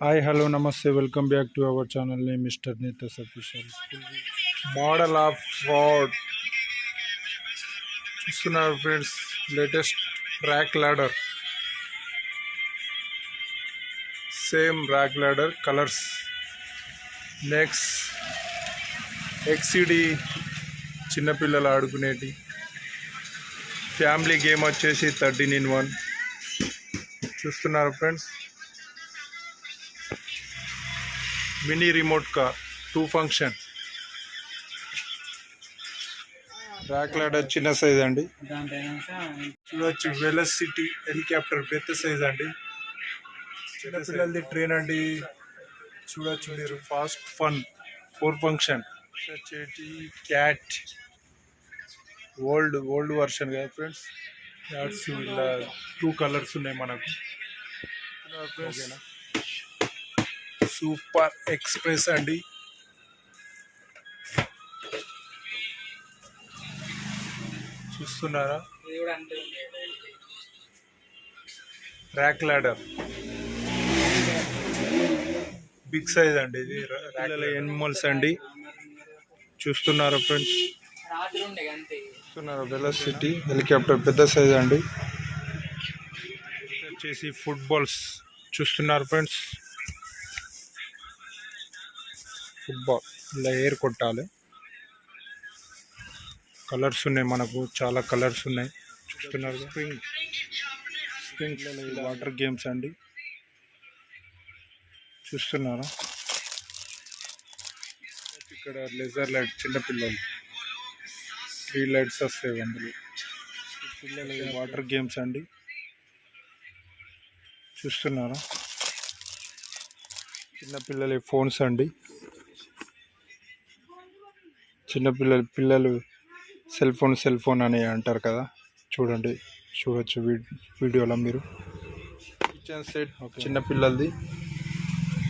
Hi hello నమస్తే welcome back to our channel name mister నీతస్ official model of fraud చూస్తున్నారు friends latest rack ladder same rack ladder colours next ఎక్సిడి చిన్నపిల్లలు ఆడుకునేటి. Family game వచ్చేసి thirteen in one చూస్తున్నారు friends mini remote car two function. Rack ladder చిన్న size అండి. చూడొచ్చు velocity helicopter పెద్ద size అండి. చిన్నపిల్లలది ట్రైన్ అండి. చూడొచ్చు మీరు ఫాస్ట్ ఫన్ ఫోర్ ఫంక్షన్. వచ్చేటి క్యాట్. ఓల్డ్ ఓల్డ్ వర్షన్ కదా ఫ్రెండ్స్? క్యాట్స్ ఇలా టూ కలర్స్ ఉన్నాయి మనకు. ఓకేనా? సూపర్ ఎక్స్ప్రెస్ అండి. చూస్తున్నారా? ర్యాక్ లాడర్ బిగ్ సైజ్ అండి ఇది. ఎనిమల్స్ అండి. చూస్తున్నారా ఫ్రెండ్స్ చూస్తున్నారా వెలసిటీ హెలికాప్టర్ పెద్ద సైజ్ అండి. వచ్చేసి ఫుట్బాల్స్ చూస్తున్నారు ఫ్రెండ్స్ ఫుట్బాల్ ఇలా ఎయిర్ కొట్టాలి. కలర్స్ ఉన్నాయి మనకు చాలా కలర్స్ ఉన్నాయి. చూస్తున్నారు స్ప్రింగ్ స్ప్రింగ్ వాటర్ గేమ్స్ అండి. చూస్తున్నారా? ఇక్కడ లెజర్ లైట్ చిన్నపిల్లలు త్రీ లైట్స్ వస్తాయి అందులో. పిల్లల వాటర్ గేమ్స్ అండి. చూస్తున్నారా? చిన్నపిల్లల ఫోన్స్ అండి. చిన్నపిల్లలు పిల్లలు సెల్ ఫోన్ సెల్ ఫోన్ అని అంటారు కదా. చూడండి చూడొచ్చు వీడియోలో మీరు. కిచెన్ సెట్ చిన్నపిల్లలది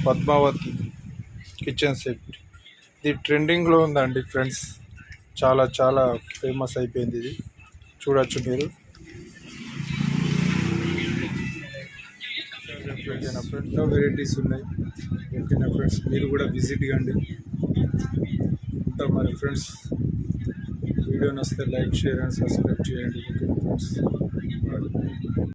పద్మావతి కిచెన్ సెట్. ఇది ట్రెండింగ్లో ఉందండి ఫ్రెండ్స్. చాలా చాలా ఫేమస్ అయిపోయింది ఇది. చూడొచ్చు మీరు. ఓకేనా ఫ్రెండ్స్ వెరైటీస్ ఉన్నాయి ఓకేనా ఫ్రెండ్స్ మీరు కూడా విజిట్ కండి అంతా మరి ఫ్రెండ్స్ వీడియో నచ్చితే లైక్ షేర్ అండ్ సబ్స్క్రైబ్ చేయండి. ఫ్రెండ్స్